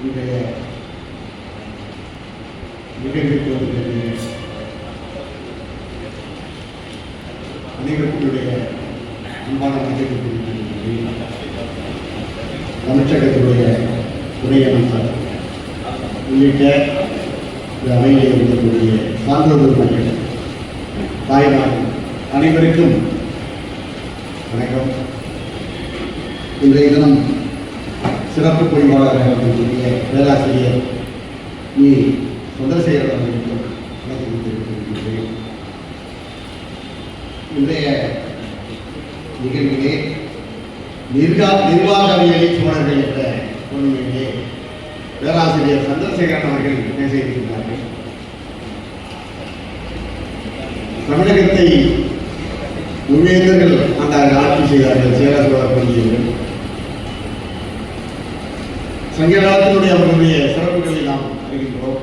இன்றைய நிகழ்வுக்கு வந்திருக்கிறது அனைவருடைய அன்பான நிகழ்வு அமைச்சகத்துடைய துணை அமைச்சர் உள்ளிட்ட அவையில் இருக்கக்கூடிய சான்றோர் மக்கள் தாய்மார் அனைவருக்கும் வணக்கம். இன்றைய தினம் சிறப்பு பொறிவாளராக இருக்கக்கூடிய பேராசிரியர் இ சுந்தரசேகர் அவர்களுக்கும் வணக்கம் இன்றைய நிகழ்விலே நிர்கா நிர்வாகவியலை சோழர்கள் என்ற பொருளிலே பேராசிரியர் சந்திரசேகரன் அவர்கள் பேச இருக்கின்றார்கள் தமிழகத்தை உண்மையர்கள் அந்த ஆட்சி செய்தார்கள். சேர சோழ பள்ளியில் சங்க காலத்தினுடைய அவர்களுடைய சிறப்புகளை நாம் அறிகின்றோம்.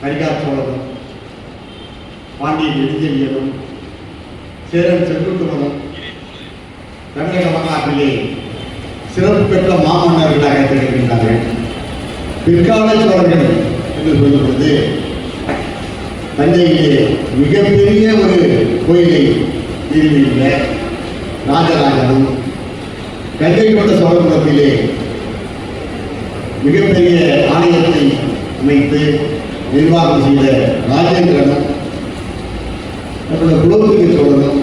கரிகார் சோழரும் பாண்டியன் நெடுஞ்செழியனும் சேரன் செங்குட்டுவனும் தமிழக வரலாற்றிலே சிறப்பு பெற்ற மாமன்னர்களாக திகழ்கின்றார்கள். பிற்கால சோழர்கள் என்று சொல்லும்போது தஞ்சையிலே மிகப்பெரிய ஒரு கோயிலை நிறுவியுள்ள ராஜராஜனும் கங்கை கொண்ட சோழபுரத்திலே மிகப்பெரிய ஆலயத்தை அமைத்து நிர்வாகம் செய்த ராஜேந்திரன் நம்முடைய குலோத்துங்க சோழனும்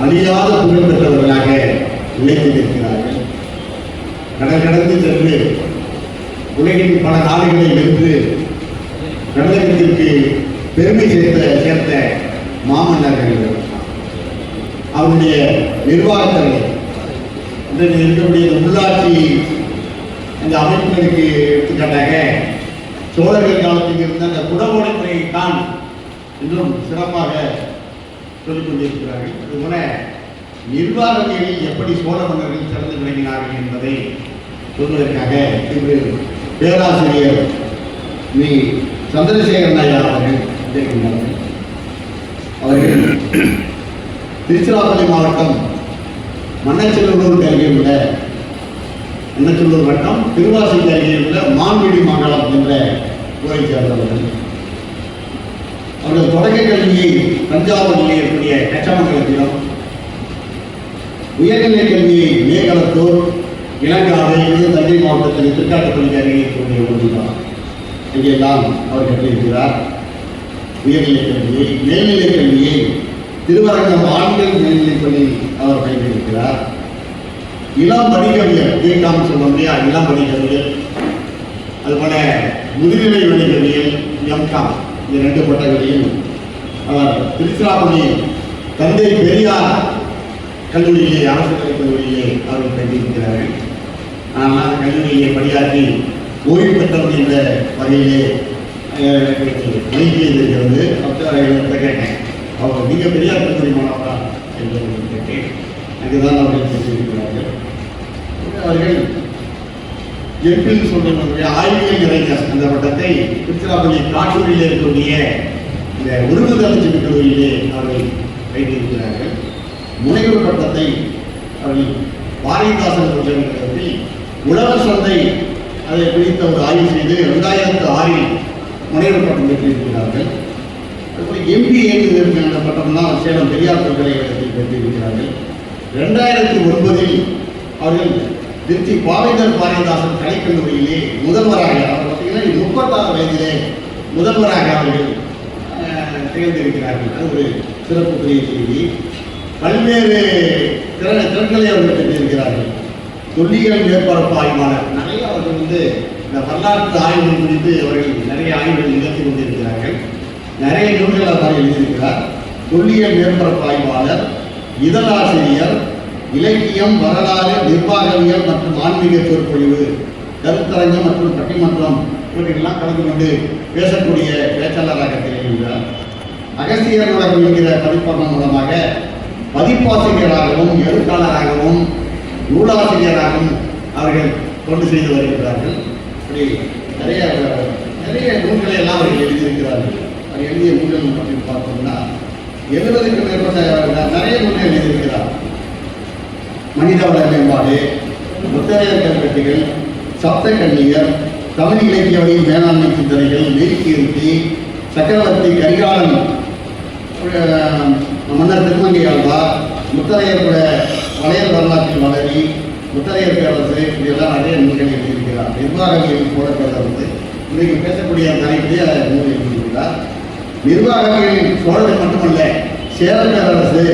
அழியாத புகழ் பெற்றவர்களாக நிலைத்து நிற்கிறார்கள் கடல் கடந்து சென்று உலகின் பல நாடுகளை வென்று தமிழகத்திற்கு பெருமை சேர்த்த சேர்த்த மாமன்னர்கள் அவருடைய நிர்வாகத்தில் இன்றைக்கு இருக்கக்கூடிய உள்ளாட்சி அந்த அமைப்புகளுக்கு எடுத்துக்காட்டாக சோழர்கள் காலத்தில் இருந்த அந்த குடவோடை முறையை தான் இன்னும் சிறப்பாக சொல்லிக் கொண்டிருக்கிறார்கள். அதுபோல நிர்வாகங்களில் எப்படி சோழ மன்னர்கள் சிறந்து விளங்கினார்கள் என்பதை சொல்வதற்காக இன்று பேராசிரியர் நீ சந்திரசேகரன் ஐயா அவர்கள் வந்திருக்கின்றார்கள் அவர்கள் திருச்சிராப்பள்ளி மாவட்டம் மன்னச்செல்லூர் அருகே உள்ள மன்னச்செல்லூர் வட்டம் திருவாசிக்கு அருகே உள்ள மான்வெடி மங்கலம் என்ற ஊரை சேர்ந்தவர்கள். அவர்கள் தொடக்க கல்வியை தஞ்சாவூரில் இருக்கக்கூடிய கச்சமங்கலத்திலும் உயர்நிலை கல்வியை மேகலத்தூர் இளங்காவை இது தஞ்சை மாவட்டத்தில் திருக்காட்டுப்பள்ளி அருகே இருக்கக்கூடிய ஒன்றுதான் இங்கெல்லாம் அவர் கட்டியிருக்கிறார். உயர்நிலை கல்வியை மேல்நிலை கல்வியை திருவரங்கம் ஆண்கள் மேல்நிலைப் அவர் பயின்றிருக்கிறார். இளம் வணிகவியல் வீட்டாம் சொல்ல இல்லையா இளம் வணிகவியல் அதுபோல முதுநிலை வணிகவியல் எம்காம் இந்த ரெண்டு பட்டங்களையும் அவர் திருச்சிராப்பள்ளி தந்தை பெரியார் கல்லூரியிலே அரசு கலைக் கல்லூரியிலே அவர்கள் பயின்றிருக்கிறார்கள் ஆனால் அந்த கல்லூரியிலே பணியாற்றி ஓய்வு பெற்றவர் என்ற வகையிலே வைத்தியம் இருக்கிறது அப்போ கேட்டேன். அவர் மிக பெரியார் கல்லூரி மாணவர் இதுதான் அவர்கள் சொல்லியிருக்கிறார்கள் அவர்கள் எப்பில் சொல்லுடைய ஆய்வியல் இளைஞர் அந்த பட்டத்தை திருச்சிராப்பள்ளி காட்டூரில் இருக்கக்கூடிய இந்த உருவதளர்ச்சி கல்லூரியிலே அவர்கள் வைத்திருக்கிறார்கள். முனைவர் பட்டத்தை அவர்கள் பாரதிதாசன் பல்கலைக்கழகத்தில் உழவர் சந்தை அதை குறித்த ஒரு ஆய்வு செய்து ரெண்டாயிரத்து ஆறில் முனைவர் பட்டம் பெற்றிருக்கிறார்கள். அதுபோல் எம்பி ஏற்று பட்டம்லாம் சேலம் பெரியார் பல்கலைக்கழகத்தில் பெற்றிருக்கிறார்கள். ரெண்டாயிரத்தி ஒன்பதில் அவர்கள் திருச்சி பாவேந்தர் பாரதிதாசன் கலைக்கல்லூரியிலே முதல்வராக அவர் பார்த்தீங்கன்னா முப்பத்தாறு வயதிலே முதல்வராக அவர்கள் திகழ்ந்திருக்கிறார்கள். அது ஒரு சிறப்புக்குரிய செய்தி. பல்வேறு திறன் திறன்களை அவர்கள் பெற்றிருக்கிறார்கள். தொல்லியல் மேற்பரப்பு ஆய்வாளர். நிறைய அவர்கள் வந்து இந்த வரலாற்று ஆய்வுகள் குறித்து அவர்கள் நிறைய ஆய்வுகள் நிகழ்த்தி கொண்டிருக்கிறார்கள். நிறைய நூல்கள் அவர் எழுதியிருக்கிறார். தொல்லியல் மேற்பரப்பு ஆய்வாளர் இதழாசிரியர் இலக்கியம் வரலாறு நிர்வாகவியல் மற்றும் ஆன்மீக சொற்பொழிவு கருத்தரங்கம் மற்றும் பட்டிமன்றம் இவற்றிலெல்லாம் கலந்து கொண்டு பேசக்கூடிய பேச்சாளராக திகழ்கின்றார். அகஸ்தியர் உலகம் என்கிற பதிப்பகம் மூலமாக பதிப்பாசிரியராகவும் எழுத்தாளராகவும் நூலாசிரியராகவும் அவர்கள் தொண்டு செய்து வருகிறார்கள். இப்படி நிறைய நிறைய நூல்களை எல்லாம் அவர்கள் எழுதியிருக்கிறார்கள். அவர் எழுதிய நூல்கள் பற்றி பார்த்தோம்னா எழுபதுக்கு மேற்பட்ட நிறைய நூல்கள் எழுதியிருக்கிறார். மனிதவள மேம்பாடு புத்தக கல்வெட்டுகள் சப்த கண்ணியர் தமிழ் இலக்கிய வழி மேலாண்மை சிந்தனைகள் நெருக்கீர்த்தி சக்கரவர்த்தி கரிகாலன் மன்னர் திருமங்கை ஆழ்வார் முத்தரையரோட வளையல் வரலாற்றில் வளரி முத்தரையர் பேரரசு இதெல்லாம் நிறைய நூல்கள் எழுதியிருக்கிறார். நிர்வாகங்களின் போல பேரரசு இன்றைக்கு பேசக்கூடிய தலைப்பிலே நூல் எழுதியிருக்கிறார். நிர்வாகங்களின் சோழர்கள் மட்டுமல்ல சேர பேரரசு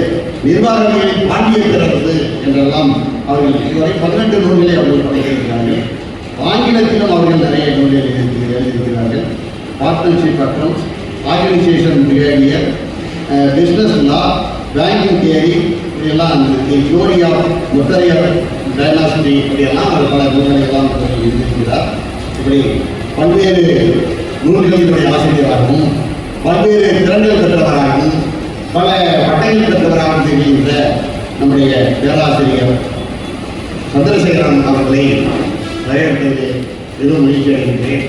நிர்வாகங்களின் பாண்டிய பேரரசு என்றெல்லாம் அவர்கள் இதுவரை பதினெட்டு நூல்களை அவர்கள் படைத்திருக்கிறார்கள். ஆங்கிலத்திலும் அவர்கள் நிறைய நூல்கள் எழுதியிருக்கிறார்கள். Partnership accounts organisation behaviour business law banking theory இதெல்லாம் தி ஆஃப் முத்தரையர் டைனாசிட்டி இப்படியெல்லாம் அவர் பல நூல்களை எல்லாம் எழுதியிருக்கிறார். இப்படி பல்வேறு நூல்களினுடைய ஆசிரியராகவும் பல்வேறு திறன்கள் பெற்றவராகவும் பல பட்டங்கள் பெற்றவராகவும் தெரிகின்ற நம்முடைய பேராசிரியர் சந்திரசேகரன் அவர்களை வரவேற்பதிலே மிகவும் மகிழ்ச்சி அடைகின்றேன்.